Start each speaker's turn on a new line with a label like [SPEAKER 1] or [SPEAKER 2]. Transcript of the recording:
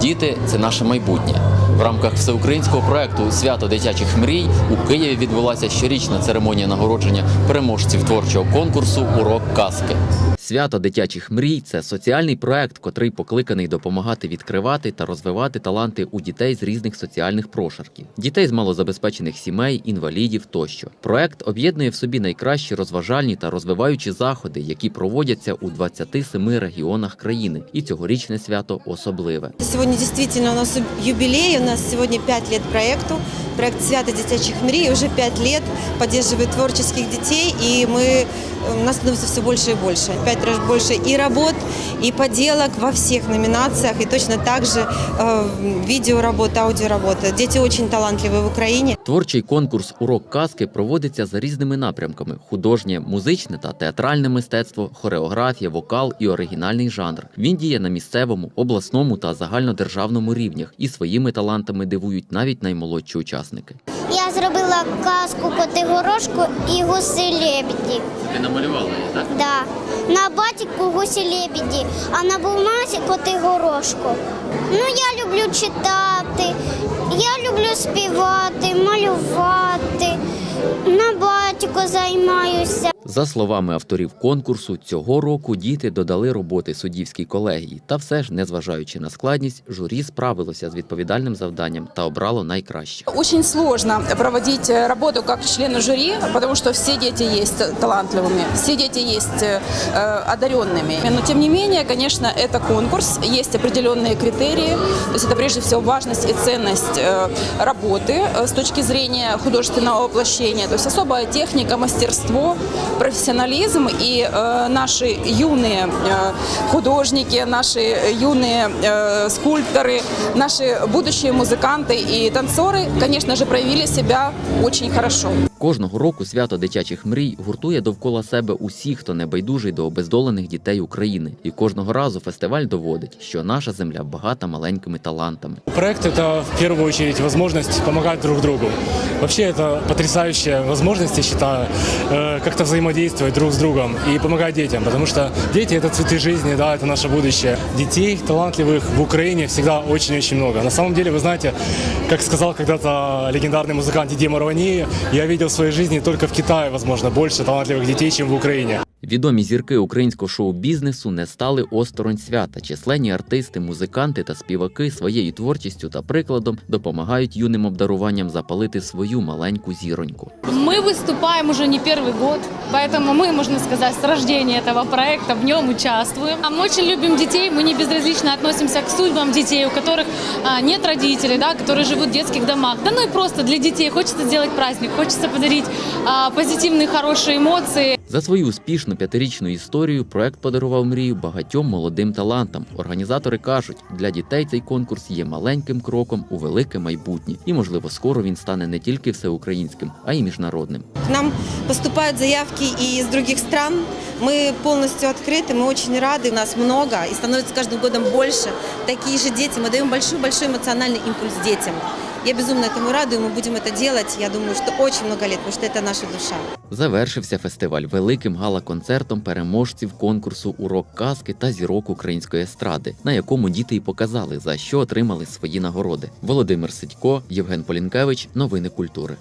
[SPEAKER 1] Діти це наше майбутнє. В рамках всеукраїнського проекту Свято дитячих мрій у Києві відбулася щорічна церемонія нагородження переможців творчого конкурсу Урок казки. Свято дитячих мрій це соціальний проект, котрий покликаний допомагати відкривати та розвивати таланти у дітей з різних соціальних прошарків, дітей з малозабезпечених сімей, інвалідів тощо. Проект об'єднує в собі найкращі розважальні та розвиваючі заходи, які проводяться у 27 регіонах країни, і цьогорічне свято особливе.
[SPEAKER 2] Сегодня действительно у нас юбилей, у нас сегодня 5 лет проекту. Проект «Свято детячих мрий» уже 5 лет поддерживает творческих детей, и мы, у нас становится все больше и больше. Пять раз больше и работ, и поделок во всех номинациях, и точно так же э, видеоработа, аудиоработа. Дети очень талантливые в Украине.
[SPEAKER 1] Творчий конкурс Урок казки проводиться за різними напрямками: художнє, музичне та театральне мистецтво, хореографія, вокал і оригінальний жанр. Він діє на місцевому, обласному та загальнодержавному рівнях і своїми талантами дивують навіть наймолодші учасники.
[SPEAKER 3] Я зробила казку коти горошку і гуси лебіді.
[SPEAKER 1] Ти намалювала її, так?
[SPEAKER 3] Да. На батіку гусі лебіді, а на бумазі коти горошку. Ну, я люблю читати, я люблю співати, малювати. На батіку займаюся.
[SPEAKER 1] За словами авторів конкурсу, цього року діти додали роботи суддівській колегії. Та все ж, незважаючи на складність, журі справилося з відповідальним завданням та обрало найкраще.
[SPEAKER 4] Очень сложно проводить э, работу как члену жюри, потому что все дети есть талантливыми, все дети есть э, одаренными. Но тем не менее, конечно, это конкурс, есть определенные критерии. То есть это прежде всего важность и ценность э, работы э, с точки зрения художественного воплощения. То есть особая техника, мастерство, профессионализм и э, наши юные э, художники, наши юные э, скульпторы, наши будущие музыканты и танцоры, конечно же, проявили себя очень хорошо.
[SPEAKER 1] Кожного року свято дитячих мрій гуртує довкола себе усіх, хто не байдужий до обездолених дітей України. І кожного разу фестиваль доводить, що наша земля багата маленькими талантами.
[SPEAKER 5] Проект – это в первую очередь возможность помогать друг другу. Вообще это потрясающая возможность, я считаю, э, как-то взаимодействовать друг с другом и помогать детям, потому что дети – это цветы жизни, да, это наше будущее. Детей талантливых в Украине всегда очень-очень много. На самом деле, вы знаете, как сказал когда-то легендарный музыкант Диди Марвани, я видел в своей жизни только в Китае, возможно, больше талантливых детей, чем в Украине.
[SPEAKER 1] Відомі зірки українського шоу-бізнесу не стали осторонь свята. Численні артисти, музиканти та співаки своєю творчістю та прикладом допомагають юним обдаруванням запалити свою маленьку зіроньку.
[SPEAKER 6] Мы выступаем уже не первый год, поэтому мы, можно сказать, с рождения этого проекта в нем участвуем. А Мы очень любим детей, мы не безразлично относимся к судьбам детей, у которых а, нет родителей, да, которые живут в детских домах. Да ну и просто для детей хочется сделать праздник, хочется подарить а, позитивные, хорошие эмоции.
[SPEAKER 1] За свою успішну п'ятирічну історію проект подарував мрію багатьом молодим талантам. Організатори кажуть, для дітей цей конкурс є маленьким кроком у велике майбутнє, і можливо скоро він стане не тільки всеукраїнським, а й міжнародним.
[SPEAKER 2] К нам поступают заявки и из других стран. Мы полностью открыты, мы очень рады, нас много и становится каждым годом больше. Такие же дети, мы даем большой-большой эмоциональный импульс детям. Я безумно этому рада, и мы будем это делать, я думаю, что очень много лет, потому что это наша душа.
[SPEAKER 1] Завершився фестиваль великим гала-концертом переможців конкурсу Урок казки та зірок української естради, на якому діти й показали за що отримали свої нагороди. Володимир Сидько, Євген Полінкевич, новини культури.